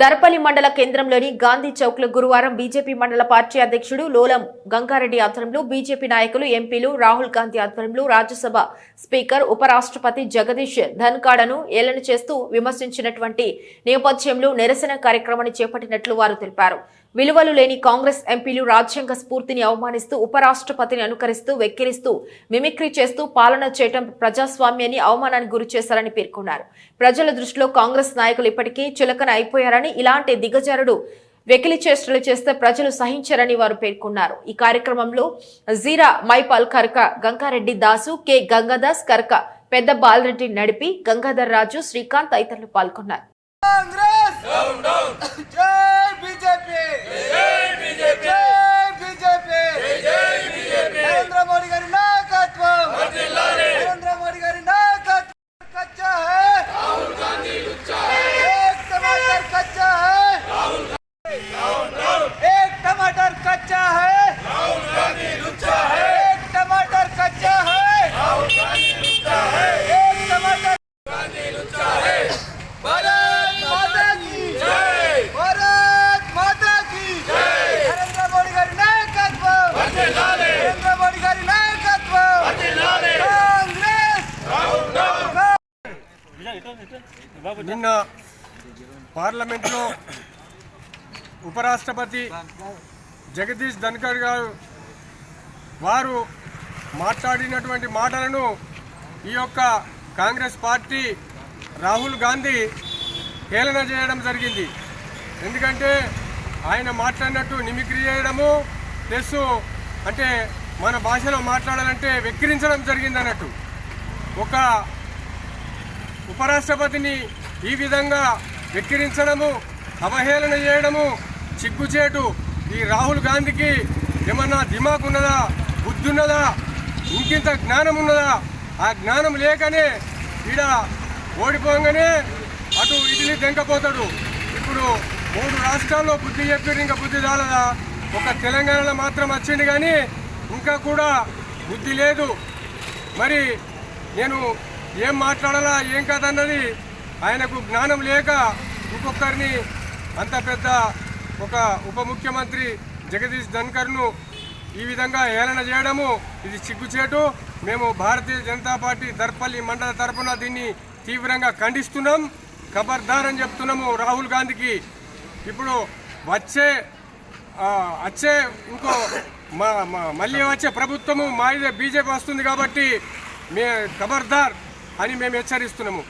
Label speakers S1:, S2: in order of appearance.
S1: దర్పల్లి మండల కేంద్రంలోని గాంధీ చౌక్లో గురువారం బీజేపీ మండల పార్టీ అధ్యక్షుడు లోలం గంగారెడ్డి ఆధ్వర్యంలో బీజేపీ నాయకులు ఎంపీలు రాహుల్ గాంధీ ఆధ్వర్యంలో రాజ్యసభ స్పీకర్ ఉపరాష్ట్రపతి జగదీష్ ధన్కాడను ఏలన చేస్తూ విమర్శించినటువంటి నేపథ్యంలో నిరసన కార్యక్రమాన్ని చేపట్టినట్లు వారు తెలిపారు. విలువలు లేని కాంగ్రెస్ ఎంపీలు రాజ్యాంగ స్ఫూర్తిని అవమానిస్తూ ఉపరాష్ట్రపతిని అనుకరిస్తూ వెక్కిరిస్తూ మిమిక్రీ చేస్తూ పాలన చేయటం ప్రజాస్వామ్యాన్ని అవమానానికి గురి చేశారని పేర్కొన్నారు. ప్రజల దృష్టిలో కాంగ్రెస్ నాయకులు ఇప్పటికీ చులకన అయిపోయారని ఇలాంటి దిగజారుడు వెకిలి చేష్టలు చేస్తే ప్రజలు సహించరని వారు పేర్కొన్నారు. ఈ కార్యక్రమంలో జీరా మైపాల్ కరక గంగారెడ్డి దాసు కె గంగాదాస్ కరక పెద్ద బాలరెడ్డి నడిపి గంగాధర్ రాజు శ్రీకాంత్ తదితరులు పాల్గొన్నారు.
S2: నిన్న పార్లమెంట్లో ఉపరాష్ట్రపతి జగదీష్ ధన్కర్ గారు వారు మాట్లాడినటువంటి మాటలను ఈ యొక్క కాంగ్రెస్ పార్టీ రాహుల్ గాంధీ హేళన చేయడం జరిగింది. ఎందుకంటే ఆయన మాట్లాడినట్టు నిమిక్రీ చేయడము ప్లస్ అంటే మన భాషలో మాట్లాడాలంటే వెక్కిరించడం జరిగింది అన్నట్టు ఒక ఉపరాష్ట్రపతిని ఈ విధంగా వెక్కిరించడము అవహేళన చేయడము చిగ్గుచేటు ఈ రాహుల్ గాంధీకి ఏమన్నా దిమాక్ ఉన్నదా బుద్ధి ఉన్నదా ఇంకింత జ్ఞానం ఉన్నదా ఆ జ్ఞానం లేకనే ఈడ ఓడిపోగానే అటు ఇటలీ దెంకపోతాడు ఇప్పుడు మూడు రాష్ట్రాల్లో బుద్ధి చెప్పి ఇంకా బుద్ధి చాలదా ఒక తెలంగాణలో మాత్రం వచ్చింది కానీ ఇంకా కూడా బుద్ధి లేదు. మరి నేను ఏం మాట్లాడాలా ఏం కాదన్నది ఆయనకు జ్ఞానం లేక ఇంకొకరిని అంత పెద్ద ఒక ఉప ముఖ్యమంత్రి జగదీష్ ధన్కర్ను ఈ విధంగా ఏలన చేయడము ఇది సిగ్గుచేటు. మేము భారతీయ జనతా పార్టీ దర్పల్లి మండల తరఫున దీన్ని తీవ్రంగా ఖండిస్తున్నాం. ఖబర్దారని అని చెప్తున్నాము రాహుల్ గాంధీకి. ఇప్పుడు వచ్చే వచ్చే ఇంకో మ- మళ్ళీ వచ్చే ప్రభుత్వము మా ఇదే బీజేపీ వస్తుంది కాబట్టి మే ఖబర్దార్ అని మేము హెచ్చరిస్తున్నాము.